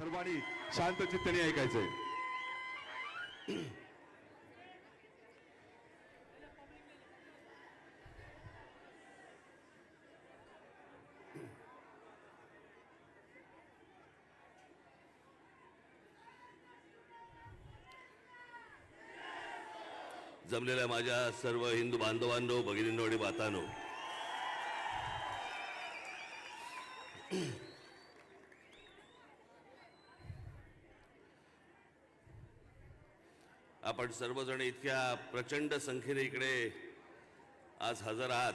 सर्वांनी शांत चित्ताने ऐकायचंय. जमलेल्या माझ्या सर्व हिंदू बांधवांनो भगिनींनो आणि मातांनो आपण सर्वजण इतक्या प्रचंड संख्येने इकडे आज हजर आहात.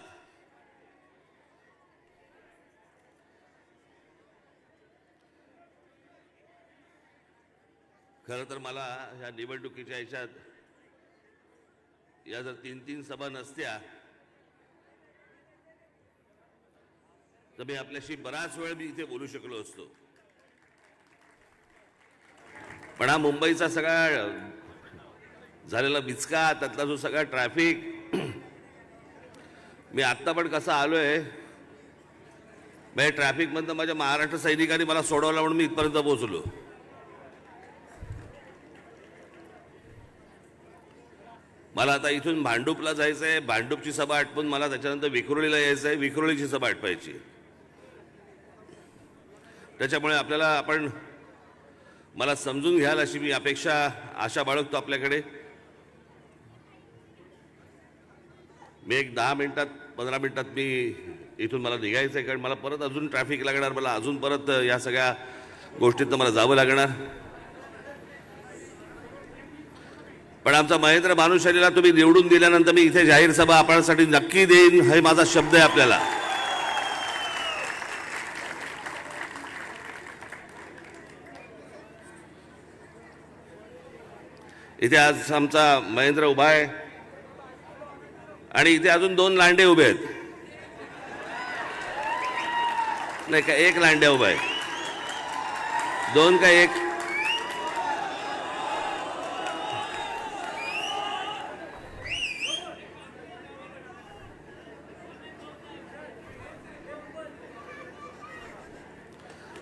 खरं तर मला ह्या निवडणुकीच्या ह्याच्यात या जर तीन तीन सभा नसत्या तर मी आपल्याशी बराच वेळ मी इथे बोलू शकलो असतो. पण हा मुंबईचा सगळा झालेला बिचका त्यातला जो सगळा ट्रॅफिक मी आत्ता पण कसा आहे म्हणजे ट्रॅफिकमधनं माझ्या महाराष्ट्र सैनिकांनी मला सोडवला म्हणून मी इथपर्यंत पोहोचलो. मला आता इथून भांडूपला जायचं आहे भांडूपची सभा आटपून मला त्याच्यानंतर विक्रोळीला यायचं आहे विक्रोळीची सभा आटपायची. त्याच्यामुळे आपल्याला आपण मला समजून घ्याल अशी मी अपेक्षा आशा बाळगतो आपल्याकडे. मी एक दहा मिनिटात पंधरा मिनिटात मी इथून मला निघायचं आहे कारण मला परत अजून ट्रॅफिक लागणार मला अजून परत या सगळ्या गोष्टीतनं मला जावं लागणार. पण आमचा महेंद्र भानुशालीला तुम्ही निवडून दिल्यानंतर मी इथे जाहीर सभा आपल्यासाठी नक्की देईन हे माझा शब्द आहे आपल्याला. इथे आज आमचा महेंद्र उभा आहे. आणि इथे अजून दोन लांडे उभे आहेत. नाही का एक लांड्या उभा आहे दोन का एक?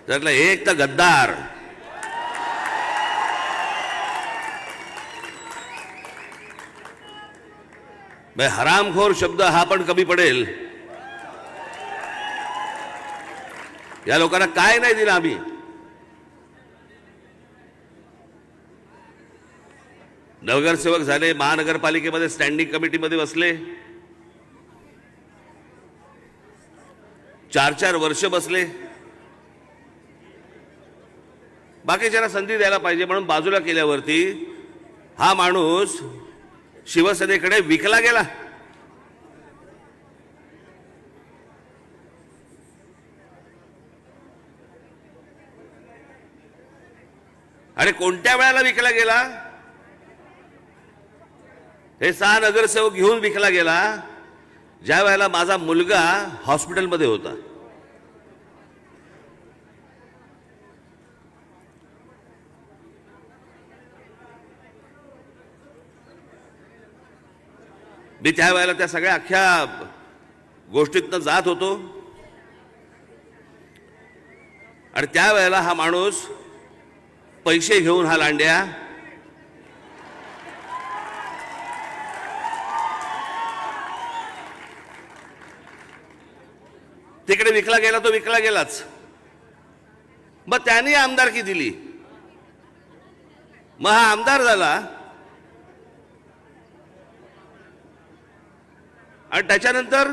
त्यातला एक तर गद्दार. भाई हरामखोर शब्द हा पण कमी पडेल. या लोकांना काय नाही दिलं आम्ही. नगरसेवक झाले महानगरपालिकेमध्ये स्टँडिंग कमिटीमध्ये बसले. चार चार वर्ष बसले. बाकीच्याला संधी द्यायला पाहिजे म्हणून बाजूला केल्यावरती हा माणूस शिवसेनेकडे विकला गेला. आणि कोणत्या वेळाला विकला गेला? हे सहा नगरसेवक घेऊन विकला गेला ज्या वेळेला माझा मुलगा हॉस्पिटलमध्ये होता. मी त्यावेळेला त्या सगळ्या अख्ख्या गोष्टीतनं जात होतो. आणि त्यावेळेला हा माणूस पैसे घेऊन हा लांड्या. तिकडे विकला गेला तो विकला गेलाच. मग त्याने आमदारकी दिली. मग हा आमदार झाला. आणि त्याच्यानंतर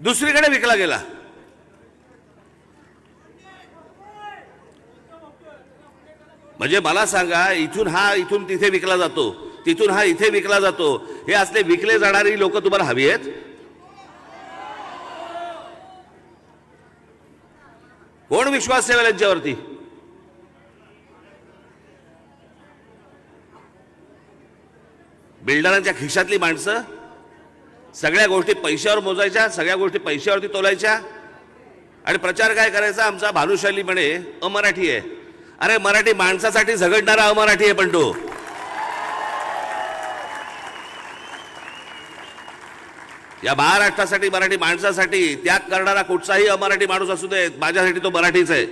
दुसरीकडे विकला गेला. म्हणजे मला सांगा इथून हा इथून तिथे विकला जातो तिथून हा इथे विकला जातो हे असले विकले जाणारी लोक तुम्हाला हवी आहेत? कोण विश्वास ठेवेल यांच्यावरती? बिल्डरांच्या खिशातली माणसं? सगळ्या गोष्टी पैशावर मोजायच्या सगळ्या गोष्टी पैशावरती तोलायच्या. आणि प्रचार काय करायचा? आमचा भानुशाली म्हणे अमराठी आहे. अरे मराठी माणसासाठी झगडणारा अमराठी आहे पण तो या महाराष्ट्रासाठी मराठी माणसासाठी त्याग करणारा कुठचाही अमराठी माणूस असू दे माझ्यासाठी तो मराठीच आहे.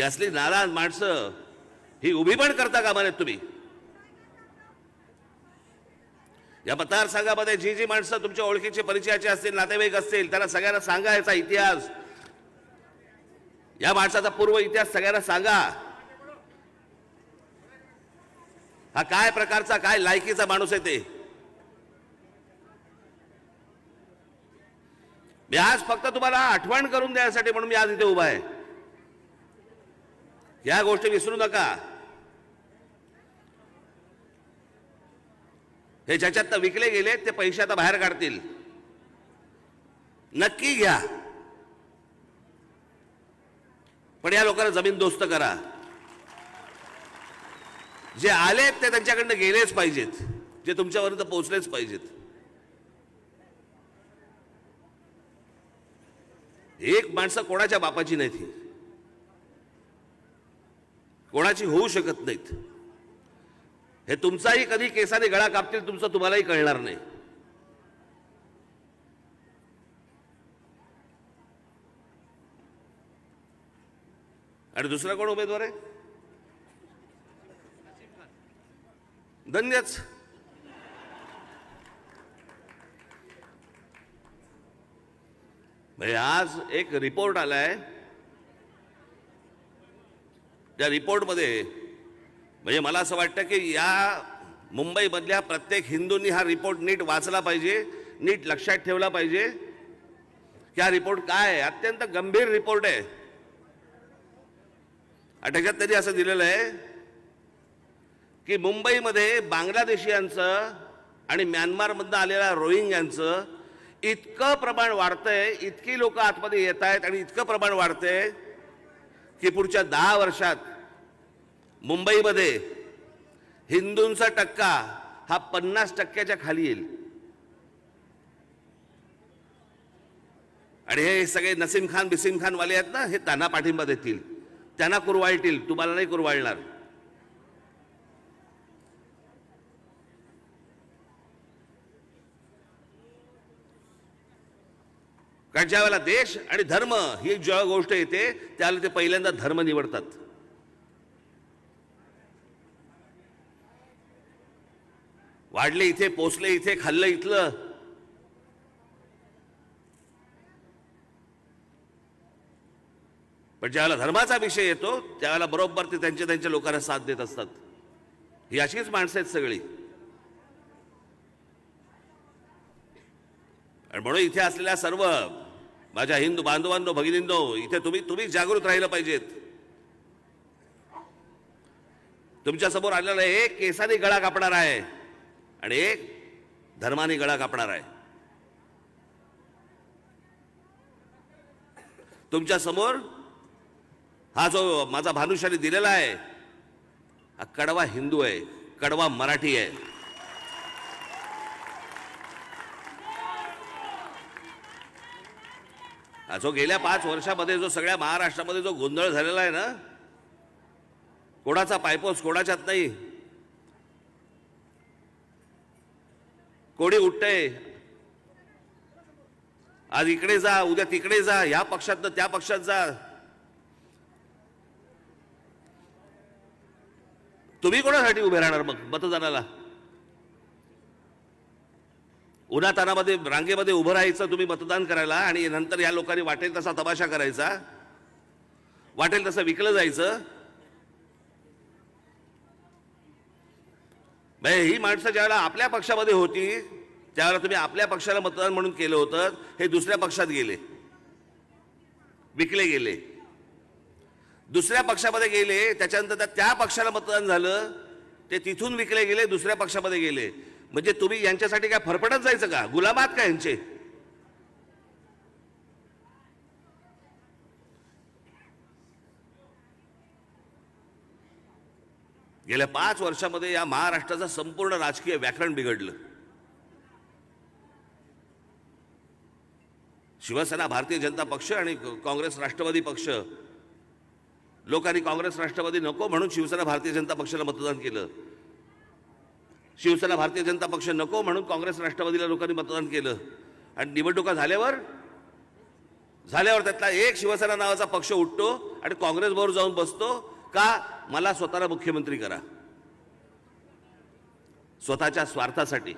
ही असली नाराज माणसं ही उभी पण करता कामा नयेत तुम्ही. या मतदारसंघामध्ये जी जी माणसं तुमच्या ओळखीचे परिचयाचे असतील नातेवाईक असतील त्यांना सगळ्यांना सांगा याचा इतिहास. या माणसाचा पूर्व इतिहास सगळ्यांना सांगा. हा काय प्रकारचा काय लायकीचा माणूस आहे ते? मी आज फक्त तुम्हाला आठवण करून द्यायसाठी म्हणून मी आज इथे उभा आहे. ह्या गोष्टी विसरू नका. हे ज्याच्यात विकले गेले ते पैसे आता बाहेर काढतील. नक्की घ्या. पण या लोकांना जमीन दोस्त करा. जे आलेत ते त्यांच्याकडनं गेलेच पाहिजेत. जे तुमच्यापर्यंत पोहोचलेच पाहिजेत. एक माणसं कोणाच्या बापाची नाहीत ही कोणाची होऊ शकत नाहीत. हे तुमचाही कधी केसाने गळा कापतील तुमचं तुम्हालाही कळणार नाही. आणि दुसरा कोण उमेदवार आहे? धन्यच. म्हणजे आज एक रिपोर्ट आलाय. त्या रिपोर्टमध्ये म्हणजे मला असं वाटतं की या मुंबईमधल्या प्रत्येक हिंदूंनी हा रिपोर्ट नीट वाचला पाहिजे नीट लक्षात ठेवला पाहिजे. की हा रिपोर्ट काय आहे? अत्यंत गंभीर रिपोर्ट आहे. आणि त्याच्यात त्यांनी असं दिलेलं आहे की मुंबईमध्ये बांगलादेशीयांचं आणि म्यानमारमधनं आलेल्या रोहिंग्यांचं इतकं प्रमाण वाढतंय इतकी लोक आतमध्ये येत आहेत आणि इतकं प्रमाण वाढतंय की पुढच्या दहा वर्षात मुंबईमध्ये हिंदूंचा टक्का हा पन्नास टक्क्याच्या खाली येईल. आणि हे सगळे नसीम खान बिसीम खान वाले आहेत ना हे त्यांना पाठिंबा देतील. त्यांना कुरवाळतील. तुम्हाला नाही कुरवाळणार. कारण ज्या वेळेला देश आणि धर्म ही ज्या गोष्ट येते त्यावेळेला ते पहिल्यांदा धर्म निवडतात. वाढले इथे पोचले इथे खाल्लं इथलं. पण ज्यावेळेला धर्माचा विषय येतो त्यावेळेला बरोबर ते त्यांच्या त्यांच्या लोकांना साथ देत असतात. ही अशीच माणसं आहेत सगळी. आणि म्हणून इथे असलेल्या सर्व माझ्या हिंदू बांधवांनो भगिनींनो इथे तुम्ही तुम्ही जागृत राहिलं पाहिजेत. तुमच्यासमोर आलेला एक केसाने गळा कापणार आहे. आणि एक धर्माने गळा कापणार आहे. तुमच्यासमोर हा जो माझा भानुशाली दिलेला आहे हा कडवा हिंदू आहे कडवा मराठी आहे. जो गेल्या पाच वर्षामध्ये जो सगळ्या महाराष्ट्रामध्ये जो गोंधळ झालेला आहे ना कोणाचा पायपोस कोणाच्यात नाही. कोणी उठतंय? आज इकडे जा उद्या तिकडे जा या पक्षात त्या पक्षात जा. तुम्ही कोणासाठी उभे राहणार मग मतदानाला? उन्हातानामध्ये रांगेमध्ये उभं राहायचं तुम्ही मतदान करायला आणि नंतर या लोकांनी वाटेल तसा तमाशा करायचा. वाटेल तसं विकलं जायचं. म्हणजे ही माणसं ज्यावेळेला आपल्या पक्षामध्ये होती त्यावेळेला तुम्ही आपल्या पक्षाला मतदान म्हणून केलं होतं हे दुसऱ्या पक्षात गेले. विकले गेले. दुसऱ्या पक्षामध्ये गेले त्याच्यानंतर त्या- त्या पक्षाला मतदान झालं ते तिथून विकले गेले दुसऱ्या पक्षामध्ये गेले. म्हणजे तुम्ही यांच्यासाठी काय फरफडत जायचं का? गुलामात का यांचे? गेल्या पाच वर्षामध्ये या महाराष्ट्राचं संपूर्ण राजकीय व्याकरण बिघडलं. शिवसेना भारतीय जनता पक्ष आणि काँग्रेस राष्ट्रवादी पक्ष. लोकांनी काँग्रेस राष्ट्रवादी नको म्हणून शिवसेना भारतीय जनता पक्षाला मतदान केलं. शिवसेना भारतीय जनता पक्ष नको म्हणून काँग्रेस राष्ट्रवादीला लोकांनी मतदान केलं. आणि निवडणुका झाल्यावर झाल्यावर त्यातला एक शिवसेना नावाचा पक्ष उठतो आणि काँग्रेसबरोबर जाऊन बसतो. का मला स्वतःला मुख्यमंत्री करा? स्वतःच्या स्वार्थासाठी.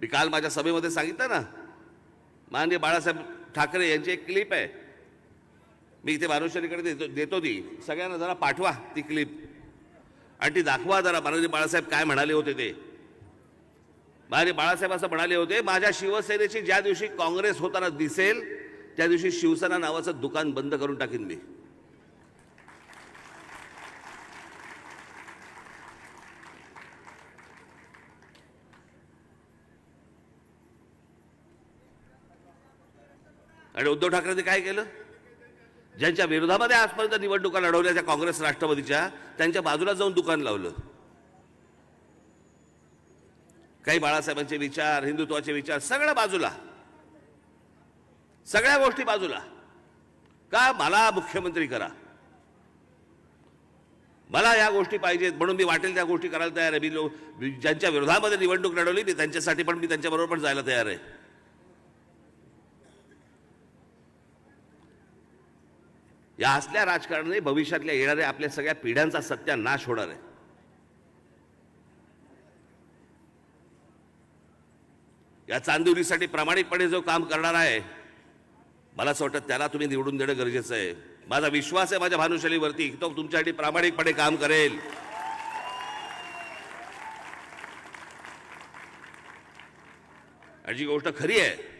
मी काल माझ्या सभेमध्ये सांगितलं ना माननीय बाळासाहेब ठाकरे यांची एक क्लिप आहे. मी इथे मानुष्याकडे देतो देतो ती. सगळ्यांना जरा पाठवा ती क्लिप. आणि ती दाखवा जरा माननीय बाळासाहेब काय म्हणाले होते ते. माननीय बाळासाहेब असं म्हणाले होते माझ्या शिवसेनेची ज्या दिवशी काँग्रेस होताना दिसेल त्या दिवशी शिवसेना नावाचं दुकान बंद करून टाकीन मी. आणि उद्धव ठाकरेंनी काय केलं? ज्यांच्या विरोधामध्ये आजपर्यंत निवडणुका लढवल्या त्या काँग्रेस राष्ट्रवादीच्या त्यांच्या बाजूला जाऊन दुकान लावलं. काही बाळासाहेबांचे विचार हिंदुत्वाचे विचार सगळ्या बाजूला. सगळ्या गोष्टी बाजूला. का मला मुख्यमंत्री करा? मला या गोष्टी पाहिजेत म्हणून मी वाटेल त्या गोष्टी करायला तयार आहे. मी लोक ज्यांच्या विरोधामध्ये निवडणूक लढवली मी त्यांच्यासाठी पण मी त्यांच्याबरोबर पण जायला तयार आहे. या असल्या राजकारणाने भविष्यातल्या येणाऱ्या आपल्या सगळ्या पिढ्यांचा सत्यानाश होणार आहे. या चांदिवलीसाठी प्रामाणिकपणे जो काम करणार आहे मला असं वाटतं त्याला तुम्ही निवडून देणं गरजेचं आहे. माझा विश्वास आहे माझ्या भानुशालीवरती तो तुमच्यासाठी प्रामाणिकपणे काम करेल. आणि जी गोष्ट खरी आहे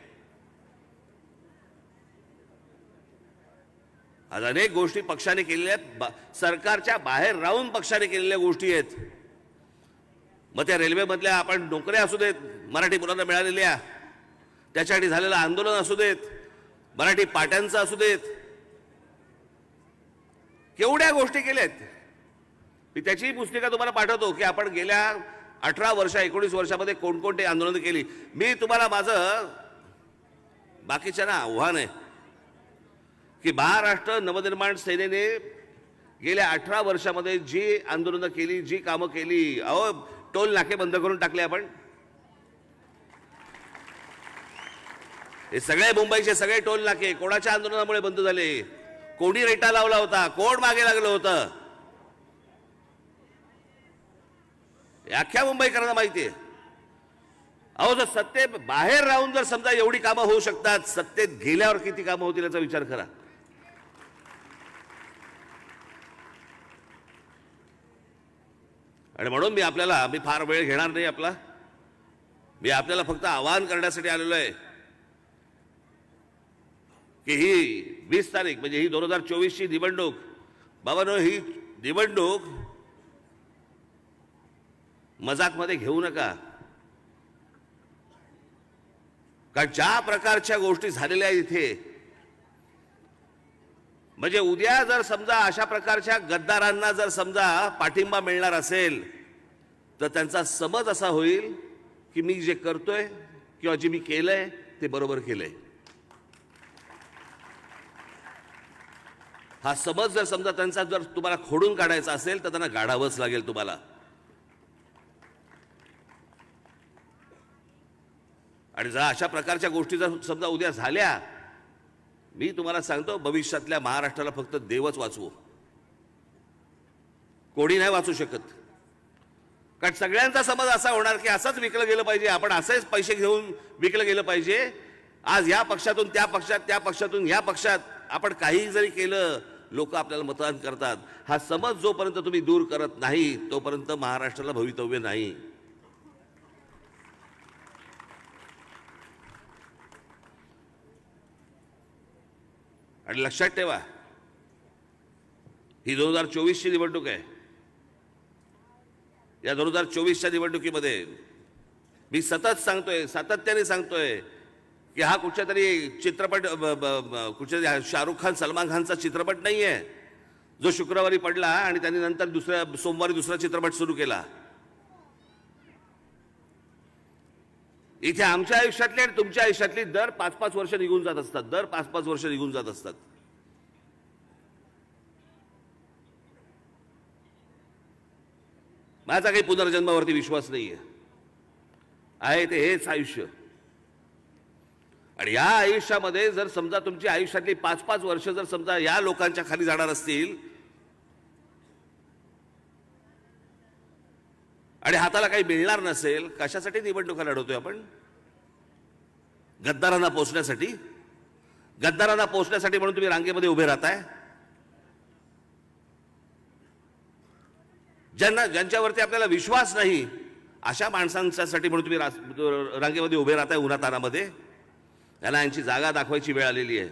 आज अनेक गोष्टी पक्षाने केलेल्या आहेत. बा- सरकारच्या बाहेर राहून पक्षाने केलेल्या गोष्टी आहेत. मग त्या रेल्वेमधल्या आपण नोकऱ्या असू देत मराठी मुलांना मिळालेल्या. त्याच्यासाठी झालेलं आंदोलन असू देत मराठी पाट्यांचं असू देत. केवढ्या गोष्टी केल्यात मी त्याचीही पुस्तिका तुम्हाला पाठवतो की आपण गेल्या अठरा वर्ष एकोणीस वर्षामध्ये कोणकोणते आंदोलन केली. मी तुम्हाला माझं बाकीच्या ना आव्हान आहे. की महाराष्ट्र नवनिर्माण सेनेने गेल्या अठरा वर्षामध्ये जी आंदोलनं केली जी कामं केली अहो टोल नाके बंद करून टाकले आपण. हे सगळे मुंबईचे सगळे टोल नाके कोणाच्या आंदोलनामुळे बंद झाले? कोणी रेटा लावला होता? कोण मागे लागलं होतं? अख्ख्या मुंबईकरांना माहिती आहे. अहो जर सत्ते बाहेर राहून जर समजा एवढी कामं होऊ शकतात सत्तेत गेल्यावर किती कामं होतील याचा विचार करा. आणि म्हणून मी आपल्याला मी फार वेळ घेणार नाही आपला. मी आपल्याला फक्त आवाहन करण्यासाठी आलेलो आहे. की ही वीस तारीख म्हणजे ही दोन हजार चोवीसची निवडणूक. बाबानो ही निवडणूक मजाकमध्ये घेऊ नका. कारण ज्या प्रकारच्या गोष्टी झालेल्या आहेत इथे म्हणजे उद्या जर समजा अशा प्रकारच्या गद्दारांना जर समजा पाठिंबा मिळणार असेल तर त्यांचा समज असा होईल की मी जे करतोय किंवा जे मी केलंय ते बरोबर केलंय. हा समज जर समजा त्यांचा जर तुम्हाला खोडून काढायचा असेल तर त्यांना गाढावंच लागेल तुम्हाला. आणि जर अशा प्रकारच्या गोष्टी जर समजा उद्या झाल्या मी तुम्हाला सांगतो भविष्यातल्या महाराष्ट्राला फक्त देवच वाचवू. कोणी नाही वाचू शकत. कारण सगळ्यांचा समज असा होणार की असंच विकलं गेलं पाहिजे आपण असेच पैसे घेऊन विकलं गेलं पाहिजे. आज या पक्षातून त्या पक्षात त्या पक्षातून या पक्षात आपण काही जरी केलं लोक आपल्याला मतदान करतात. हा समज जोपर्यंत तुम्ही दूर करत नाही तोपर्यंत महाराष्ट्राला भवितव्य नाही. आणि लक्षात ठेवा ही दोन हजार चोवीसची निवडणूक आहे. या दोन हजार चोवीसच्या निवडणुकीमध्ये मी सतत सांगतोय सातत्याने सांगतोय की हा कुठच्या तरी चित्रपट कुठच्या तरी शाहरुख खान सलमान खानचा चित्रपट नाही आहे जो शुक्रवारी पडला आणि त्यांनी नंतर दुसऱ्या सोमवारी दुसरा चित्रपट सुरू केला. इथे आमच्या आयुष्यातली आणि तुमच्या आयुष्यातली दर पाच पाच वर्ष निघून जात असतात. दर पाच पाच वर्ष निघून जात असतात. माझा काही पुनर्जन्मावरती विश्वास नाहीये. आहे ते हेच आयुष्य. आणि या आयुष्यामध्ये जर समजा तुमची आयुष्यातली पाच पाच वर्ष जर समजा या लोकांच्या खाली जाणार असतील आणि हाताला काही मिळणार नसेल कशासाठी निवडणुका लढवतोय आपण? गद्दारांना पोचण्यासाठी? गद्दारांना पोचण्यासाठी म्हणून तुम्ही रांगेमध्ये उभे राहताय? ज्यांना ज्यांच्यावरती आपल्याला विश्वास नाही अशा माणसांसाठी म्हणून तुम्ही रांगेमध्ये उभे राहताय उन्हातानामध्ये. त्यांना यांची जागा दाखवायची वेळ आलेली आहे.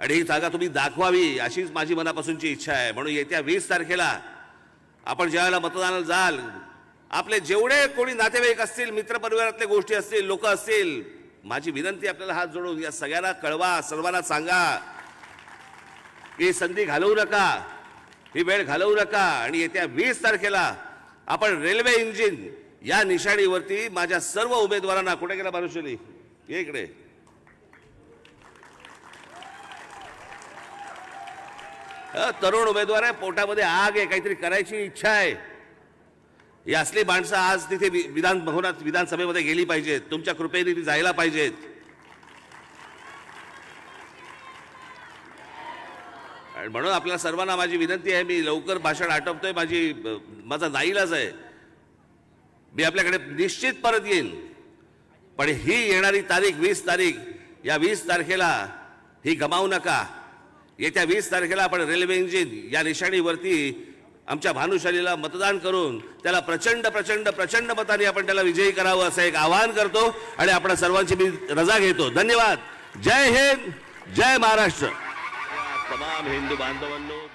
आणि ही जागा तुम्ही दाखवावी अशीच माझी मनापासूनची इच्छा आहे. म्हणून येत्या वीस तारखेला आपण ज्यावेळेला मतदानाला जाल आपले जेवढे कोणी नातेवाईक असतील मित्रपरिवारातले गोष्टी असतील लोक असतील माझी विनंती आपल्याला हात जोडून या सगळ्यांना कळवा सर्वांना सांगा. की ही संधी घालवू नका ही वेळ घालवू नका. आणि येत्या वीस तारखेला आपण रेल्वे इंजिन या निशाणीवरती माझ्या सर्व उमेदवारांना कुठे गेला बारुशली ये इकडे. तरुण उमेदवार आहे पोटामध्ये आग आहे काहीतरी करायची इच्छा आहे. ही असली माणसं आज तिथे वि- विधान भवनात विधानसभेमध्ये गेली पाहिजेत. तुमच्या कृपेने ती जायला पाहिजेत. म्हणून आपल्या सर्वांना माझी विनंती आहे मी लवकर भाषण आटपतोय माझी माझा नाईलाच आहे. मी आपल्याकडे निश्चित परत येईन पण ही येणारी तारीख वीस तारीख या वीस तारखेला ही गमावू नका. येत्या वीस तारखेला आपण रेल्वे इंजिन या निशाणीवरती आमच्या भानुशालीला मतदान करून त्याला प्रचंड प्रचंड प्रचंड मताने आपण त्याला विजयी करावं असं एक आवाहन करतो आणि आपण सर्वांची मी रजा घेतो. धन्यवाद. जय हिंद जय महाराष्ट्र. तमाम हिंदू बांधवांनो